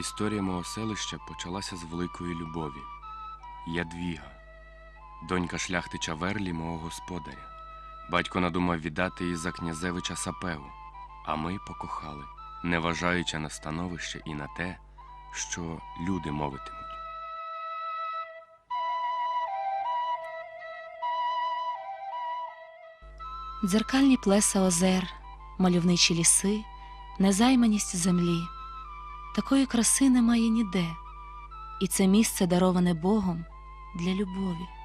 Історія мого селища почалася з великої любові. Ядвіга, донька шляхтича Верлі, мого господаря. Батько надумав віддати її за князевича Сапегу, а ми покохали, не вважаючи на становище і на те, що люди мовитимуть. Дзеркальні плеса озер, мальовничі ліси, незайманість землі. Такої краси немає ніде, і це місце дароване Богом для любові.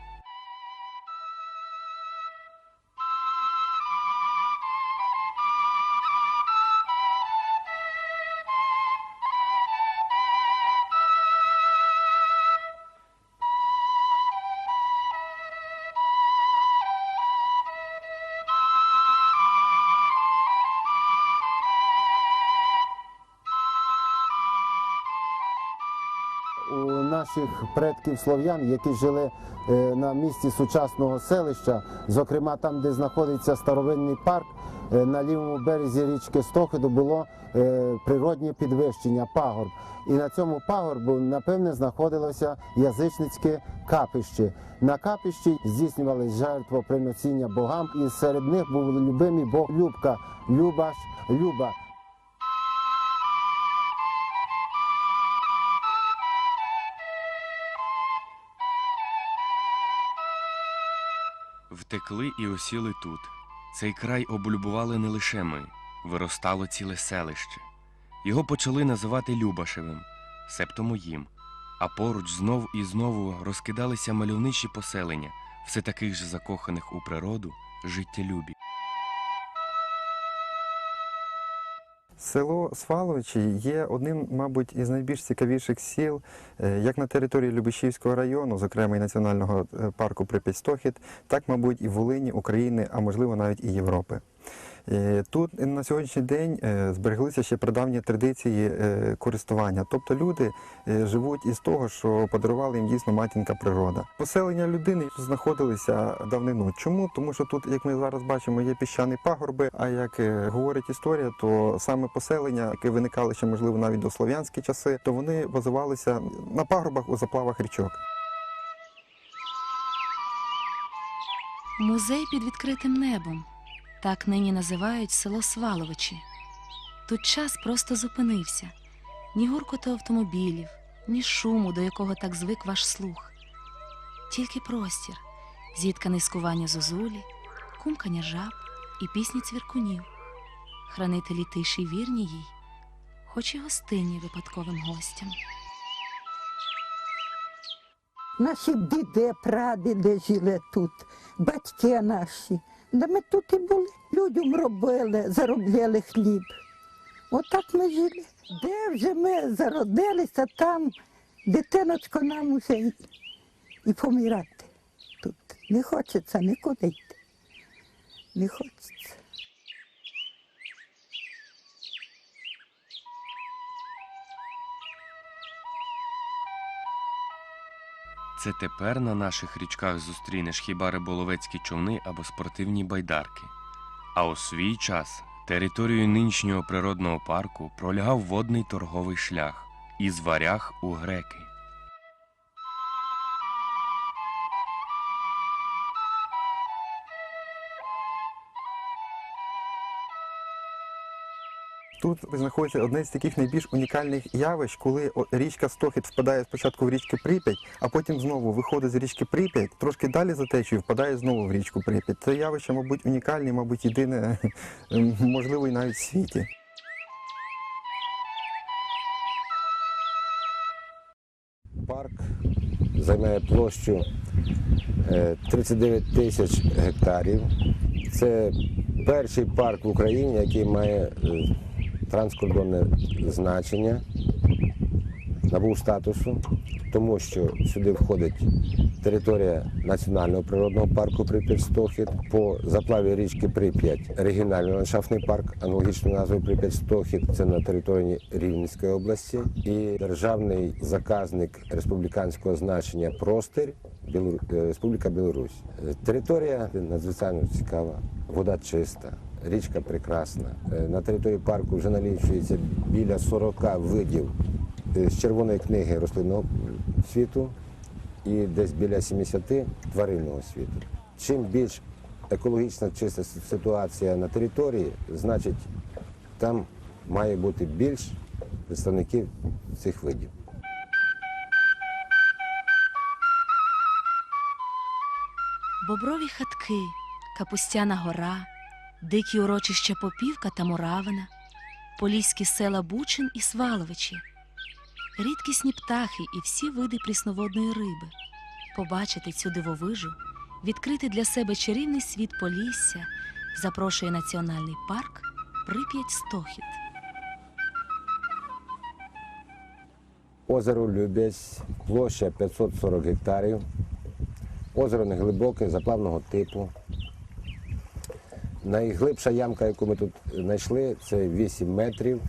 Наших предків слов'ян, які жили е, на місці сучасного селища, зокрема там, де знаходиться старовинний парк, е, на лівому березі річки Стохиду було е, природнє підвищення, пагорб. І на цьому пагорбу, напевне, знаходилося язичницьке капище. На капищі здійснювали жертвоприносіння богам, і серед них був любимий бог Любка, Любаш, Люба. Втекли і осіли тут. Цей край облюбували не лише ми, виростало ціле селище. Його почали називати Любашевим, себто моїм. А поруч знов і знову розкидалися мальовничі поселення, все таких же закоханих у природу, життєлюбі. Село Сваловичі є одним, мабуть, із найбільш цікавіших сіл, е, як на території Любишівського району, зокрема і національного е, парку Прип'ять-Стохід, так, мабуть, і Волині, України, а можливо навіть і Європи. Е, Тут на сьогоднішній день е, збереглися ще прадавні традиції е, користування. Тобто люди живуть із того, що подарувала їм дійсно матінка природа. Поселення людини знаходилися давнину. Чому? Тому що тут, як ми зараз бачимо, є піщані пагорби. А як говорить історія, то саме поселення, яке виникали ще можливо навіть до слов'янські часи, то вони базувалися на пагорбах у заплавах річок. Музей під відкритим небом. Так нині називають село Сваловичі. Тут час просто зупинився. Ні гуркоту автомобілів, ні шуму, до якого так звик ваш слух. Тільки простір, зітканий з кування зозулі, кумкання жаб і пісні цвіркунів. Хранителі тиші вірні їй, хоч і гостинні випадковим гостям. Наші діди, прадіди жили тут, батьки наші. Да ми тут і були. Людям робили, заробляли хліб. Отак ми жили. Де вже ми зародилися, там дитиночко нам уже і, і помирати тут. Не хочеться нікуди йти. Не хочеться. Це тепер на наших річках зустрінеш хіба риболовецькі човни або спортивні байдарки. А у свій час територією нинішнього природного парку пролягав водний торговий шлях із варяг у греки. Тут знаходиться одне з таких найбільш унікальних явищ, коли річка Стохід впадає спочатку в річку Прип'ять, а потім знову виходить з річки Прип'ять, трошки далі за течією впадає знову в річку Прип'ять. Це явище, мабуть, унікальне, мабуть, єдине, ем, можливо, і навіть в світі. Парк займає площу е, 39 тисяч гектарів. Це перший парк в Україні, який має е, транскордонне значення, набув статусу, тому що сюди входить територія національного природного парку Прип'ять-Стохід, по заплаві річки Прип'ять, регіональний ландшафтний парк, аналогічною назвою Прип'ять-Стохід, це на території Рівненської області, і державний заказник республіканського значення Простир е, Республіка Білорусь. Територія надзвичайно цікава, вода чиста. Річка прекрасна. Е, На території парку вже налічується біля 40 видів е, з червоної книги рослинного світу і десь біля 70 тваринного світу. Чим більш екологічна чиста ситуація на території, значить там має бути більш представників цих видів. Боброві хатки, Капустяна гора, дикі урочища Попівка та Муравина, поліські села Бучин і Сваловичі, рідкісні птахи і всі види прісноводної риби. Побачити цю дивовижу, відкрити для себе чарівний світ Полісся, запрошує національний парк Прип'ять Стохід. Озеро Любязь, площа 540 гектарів. Озеро неглибоке, заплавного типу. Найглибша ямка, яку ми тут знайшли, це 8 метрів.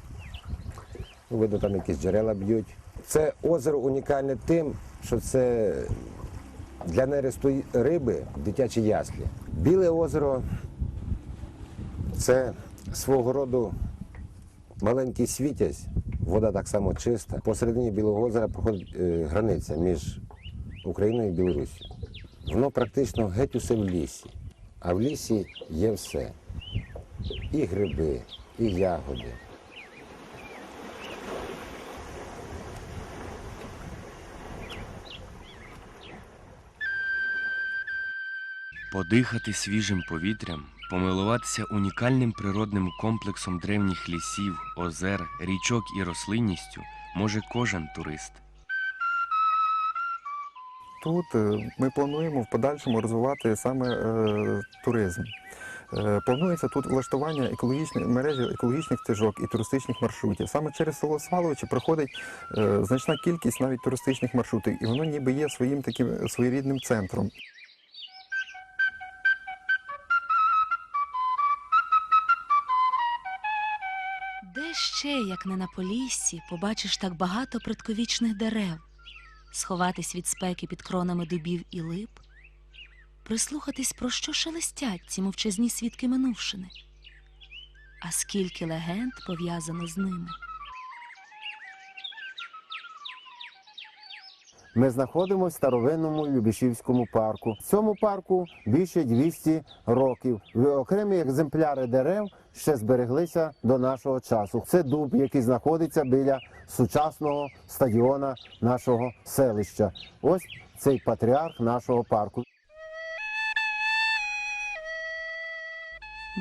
Ну, Видно, там якісь джерела б'ють. Це озеро унікальне тим, що це для нересту риби дитячі яслі. Біле озеро це свого роду маленький світязь, вода так само чиста. Посередині Білого озера проходить е, границя між Україною і Білоруссю. Воно практично геть усе в лісі. А в лісі є все. І гриби, і ягоди. Подихати свіжим повітрям, помилуватися унікальним природним комплексом древніх лісів, озер, річок і рослинністю може кожен турист. Тут е, ми плануємо в подальшому розвивати саме е, туризм. Е, Планується тут влаштування екологічної мережі екологічних стежок і туристичних маршрутів. Саме через село Сваловичі проходить е, значна кількість навіть туристичних маршрутів, і воно ніби є своїм таким своєрідним центром. Де ще, як не на Поліссі, побачиш так багато предковічних дерев, сховатись від спеки під кронами дубів і лип, прислухатись, про що шелестять ці мовчазні свідки минувшини, а скільки легенд пов'язано з ними. Ми знаходимося в старовинному Любішівському парку. Цьому парку більше 200 років. Окремі екземпляри дерев ще збереглися до нашого часу. Це дуб, який знаходиться біля сучасного стадіона нашого селища. Ось цей патріарх нашого парку.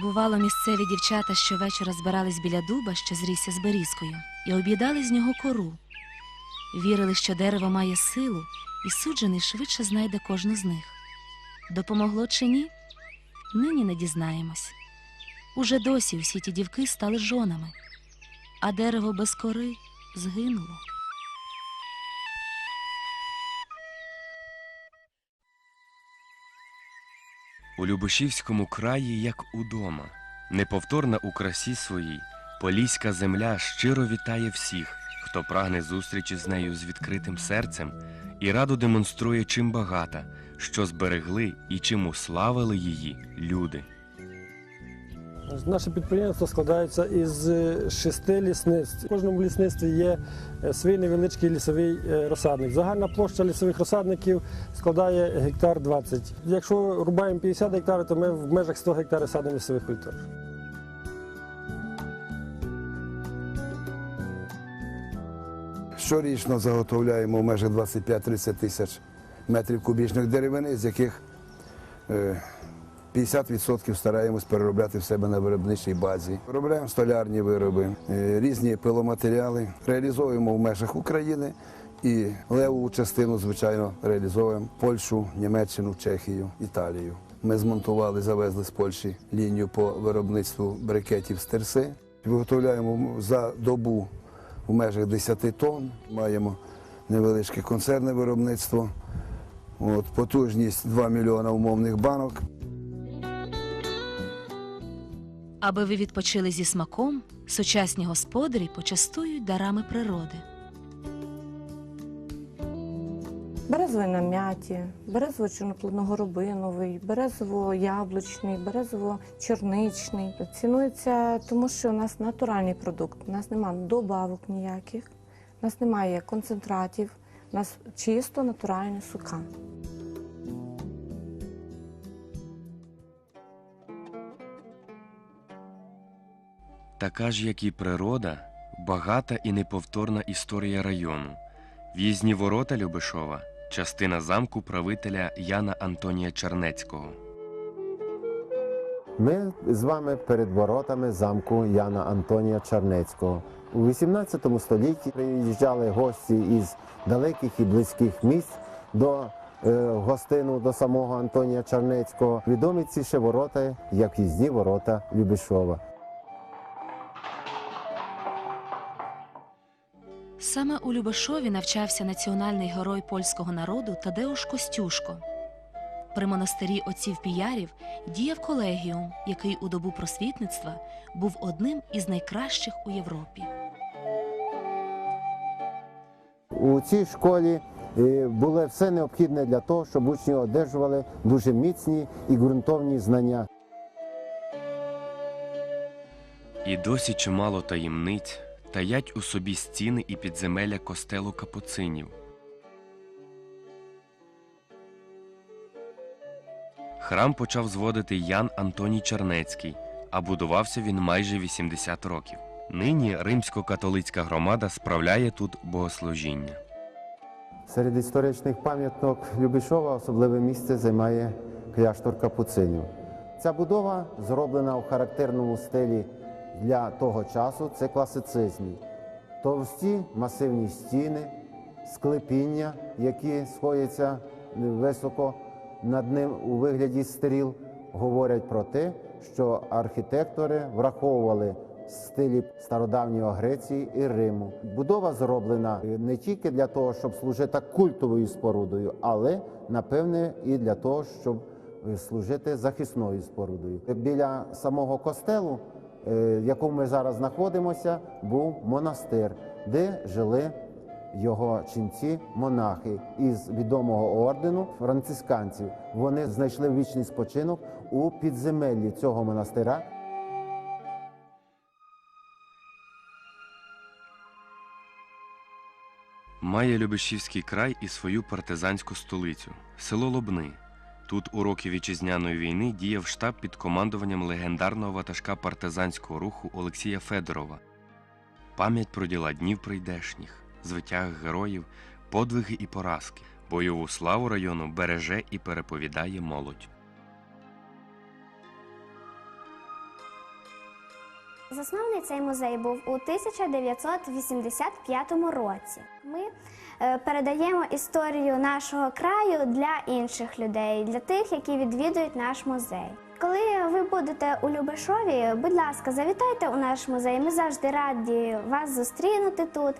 Бувало, місцеві дівчата щовечора збирались біля дуба, що зрісся з берізкою, і об'їдали з нього кору. Вірили, що дерево має силу, і суджений швидше знайде кожну з них. Допомогло чи ні? Нині не дізнаємось. Уже досі всі ті дівки стали жонами, а дерево без кори згинуло. У Любешівському краї, як удома, неповторна у красі своїй, поліська земля щиро вітає всіх, хто прагне зустрічі з нею з відкритим серцем і радо демонструє, чим багата, що зберегли і чим уславили її люди. Наше підприємство складається із е, шести лісництв. В кожному лісництві є е, свій невеличкий лісовий е, розсадник. Загальна площа лісових розсадників складає гектар 20. Якщо рубаємо 50 гектарів, то ми в межах 100 гектарів садимо лісових культур. Щорічно заготовляємо в межах 25-30 тисяч метрів кубічних деревини, з яких 50% стараємось переробляти в себе на виробничій базі. Виробляємо столярні вироби, е, різні пиломатеріали, реалізовуємо в межах України і левову частину, звичайно, реалізовуємо Польщу, Німеччину, Чехію, Італію. Ми змонтували, завезли з Польщі лінію по виробництву брикетів з терси. Виготовляємо за добу в межах 10 тонн. Маємо невеличке концерне виробництво. От, потужність 2 мільйона умовних банок. Аби ви відпочили зі смаком, сучасні господарі почастують дарами природи. Березовий на м'яті, березово чорноплодно-горобиновий, березово-яблучний, березово-чорничний. Цінується, тому що у нас натуральний продукт, у нас немає добавок ніяких. У нас немає концентратів, у нас чисто натуральний сукан. Така ж, як і природа, багата і неповторна історія району. В'їзні ворота Любешова частина замку правителя Яна Антонія Чернецького. Ми з вами перед воротами замку Яна Антонія Чернецького. У 18 столітті приїжджали гості із далеких і близьких місць до е, гостину до самого Антонія Чернецького. Відомі ці ще ворота, як в'їзні ворота Любішова. Саме у Любешові навчався національний герой польського народу Тадеуш Костюшко. При монастирі отців Піярів діяв колегіум, який у добу просвітництва був одним із найкращих у Європі. У цій школі е, було все необхідне для того, щоб учні одержували дуже міцні і ґрунтовні знання. І досі чимало таємниць таять у собі стіни і підземелля костелу капуцинів. Храм почав зводити Ян Антоній Чернецький, а будувався він майже 80 років. Нині римсько-католицька громада справляє тут богослужіння. Серед історичних пам'яток Любішова особливе місце займає кляштор капуцинів. Ця будова зроблена у характерному стилі для того часу. Це класицизмі. Товсті масивні стіни, склепіння, які сходяться високо над ним у вигляді стріл, говорять про те, що архітектори враховували стилі стародавньої Греції і Риму. Будова зроблена не тільки для того, щоб служити культовою спорудою, але напевне і для того, щоб служити захисною спорудою. Біля самого костелу, в якому ми зараз знаходимося, був монастир, де жили його ченці монахи із відомого ордену францисканців. Вони знайшли вічний спочинок у підземеллі цього монастира. Має Любешівський край і свою партизанську столицю село Лобни. Тут у роки вітчизняної війни діяв штаб під командуванням легендарного ватажка партизанського руху Олексія Федорова. Пам'ять про діла днів прийдешніх, звитяг героїв, подвиги і поразки, бойову славу району береже і переповідає молодь. Заснований цей музей був у 1985 році. Ми передаємо історію нашого краю для інших людей, для тих, які відвідують наш музей. Коли ви будете у Любешові, будь ласка, завітайте у наш музей. Ми завжди раді вас зустрінути тут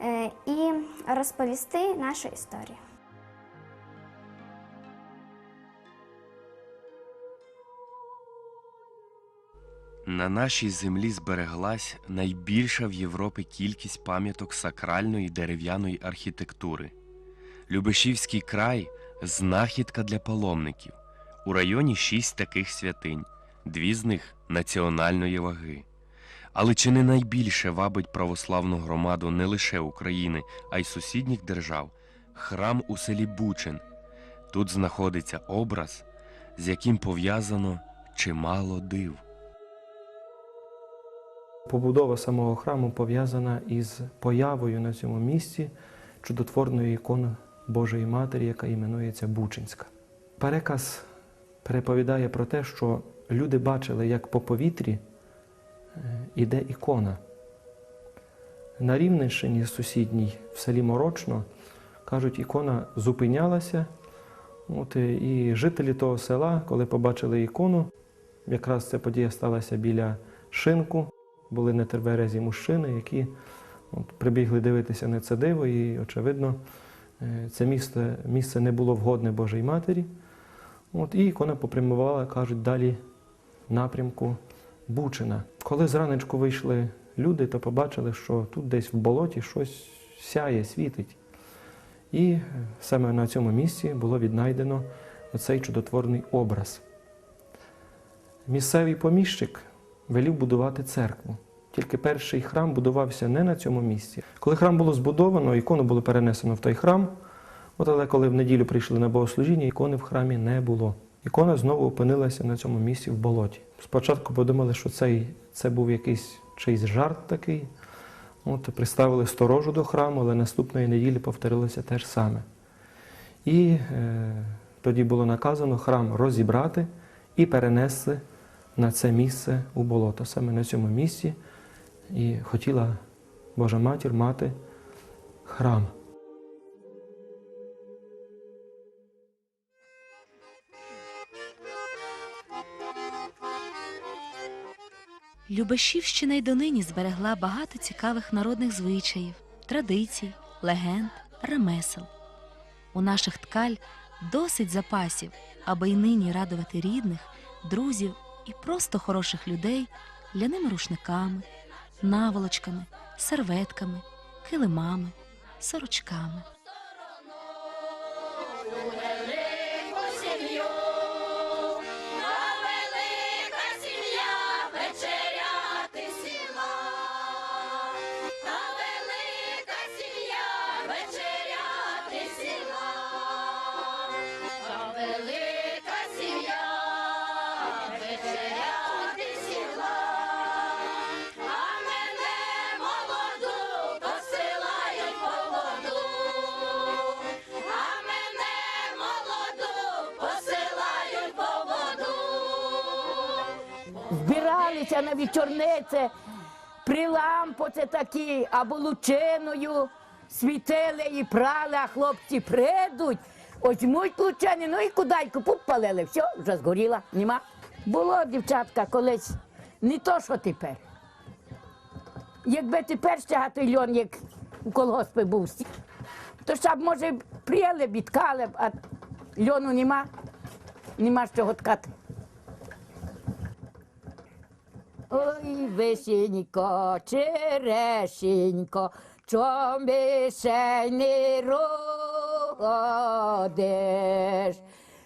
е, і розповісти нашу історію. На нашій землі збереглась найбільша в Європі кількість пам'яток сакральної дерев'яної архітектури. Любешівський край знахідка для паломників. У районі шість таких святинь, дві з них національної ваги. Але чи не найбільше вабить православну громаду не лише України, а й сусідніх держав храм у селі Бучин. Тут знаходиться образ, з яким пов'язано чимало див. Побудова самого храму пов'язана із появою на цьому місці чудотворної ікони Божої Матері, яка іменується Бучинська. Переказ переповідає про те, що люди бачили, як по повітрі е, іде ікона. На Рівненщині сусідній, в селі Морочно, кажуть, ікона зупинялася. От, е, і жителі того села, коли побачили ікону, якраз ця подія сталася біля шинку, були на терберезі мужчини, які от, прибігли дивитися на це диво, і, очевидно, е, це місце, місце не було вгодне Божій Матері. От, і ікона попрямувала, кажуть, далі напрямку Бучина. Коли зранечку вийшли люди, то побачили, що тут десь в болоті щось сяє, світить. І саме на цьому місці було віднайдено оцей чудотворний образ. Місцевий поміщик велів будувати церкву. Тільки перший храм будувався не на цьому місці. Коли храм було збудовано, ікону було перенесено в той храм. От але коли в неділю прийшли на богослужіння, ікони в храмі не було. Ікона знову опинилася на цьому місці в болоті. Спочатку подумали, що цей, це був якийсь чийсь жарт такий. От, приставили сторожу до храму, але наступної неділі повторилося те ж саме. І е, тоді було наказано храм розібрати і перенесли на це місце у болото. Саме на цьому місці і хотіла Божа матір мати храм. Любешівщина й донині зберегла багато цікавих народних звичаїв, традицій, легенд, ремесел. У наших ткаль досить запасів, аби й нині радувати рідних, друзів і просто хороших людей ляними рушниками, наволочками, серветками, килимами, сорочками. Збиралися на вечорниці, при лампоці такі, або лучиною світили і прали, а хлопці прийдуть, озьмуть лучини, ну і кудайку попалили, все, вже згоріла, нема. Було, дівчатка, колись не то, що тепер. Якби тепер стягати льон, як у колгоспі був, то щоб, може, прияли б, і ткали б, а льону нема, нема з чого ткати. Ой, вишенько, черешенько, чом ще не родиш?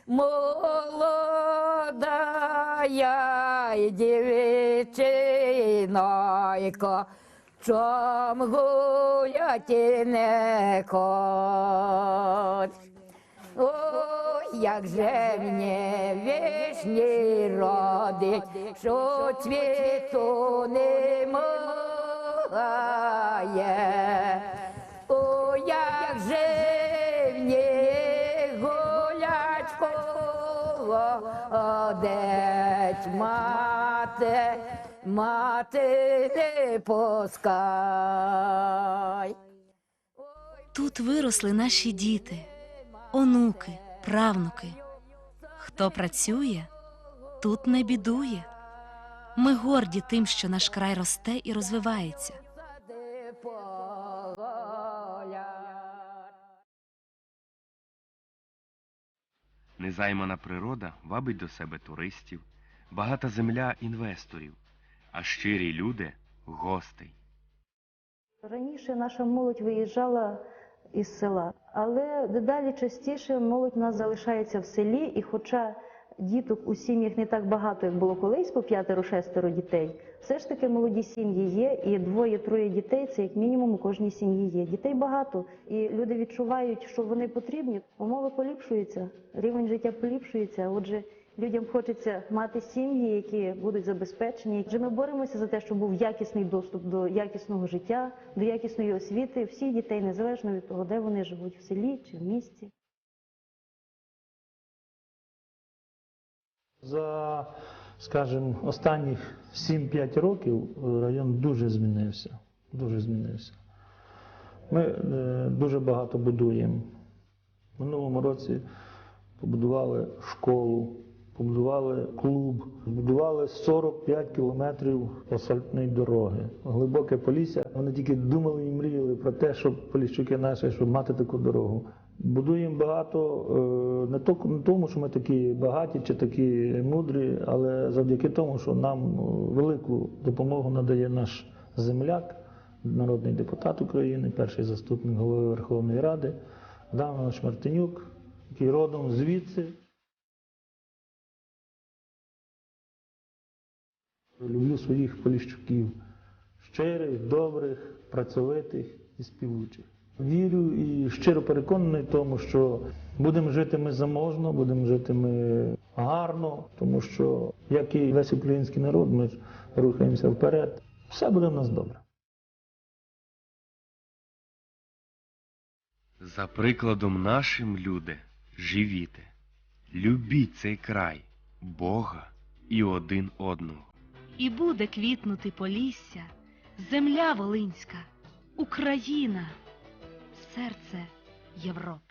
Молода й дівчинойко, чом гуляти не хоч? Як же вишні родить, що цвіту немає. Ой, як же мені гулять ходить, мати, мати не пускай. Тут виросли наші діти, онуки, правнуки. Хто працює, тут не бідує. Ми горді тим, що наш край росте і розвивається. Незаймана природа вабить до себе туристів, багата земля інвесторів, а щирі люди гостей. Раніше наша молодь виїжджала із села, але дедалі частіше молодь у нас залишається в селі, і хоча діток у сім'ях не так багато, як було колись, по п'ятеро-шестеро дітей, все ж таки молоді сім'ї є, і двоє-троє дітей це як мінімум у кожній сім'ї є. Дітей багато, і люди відчувають, що вони потрібні. Умови поліпшуються, рівень життя поліпшується. Отже, людям хочеться мати сім'ї, які будуть забезпечені. Отже, ми боремося за те, щоб був якісний доступ до якісного життя, до якісної освіти всіх дітей, незалежно від того, де вони живуть в селі чи в місті. За, скажімо, останніх 7-5 років е, район дуже змінився. Дуже змінився. Ми е, дуже багато будуємо. В минулому році побудували школу, побудували клуб, збудували 45 кілометрів асфальтної дороги. Глибоке Полісся. Вони тільки думали і мріяли про те, щоб поліщуки наші, щоб мати таку дорогу. Будуємо багато е, не то- не тому, що ми такі багаті чи такі мудрі, але завдяки тому, що нам е, велику допомогу надає наш земляк, народний депутат України, перший заступник голови Верховної Ради, Адам Іванович Мартинюк, який родом звідси. Люблю своїх поліщуків, щирих, добрих, працьовитих і співучих. Вірю і щиро переконаний тому, що будемо жити ми заможно, будемо жити ми гарно, тому що, як і весь український народ, ми рухаємося вперед. Все буде в нас добре. За прикладом нашим, люди, живіте, любіть цей край, Бога і один одного. І буде квітнути Полісся, земля Волинська, Україна, серце Європи.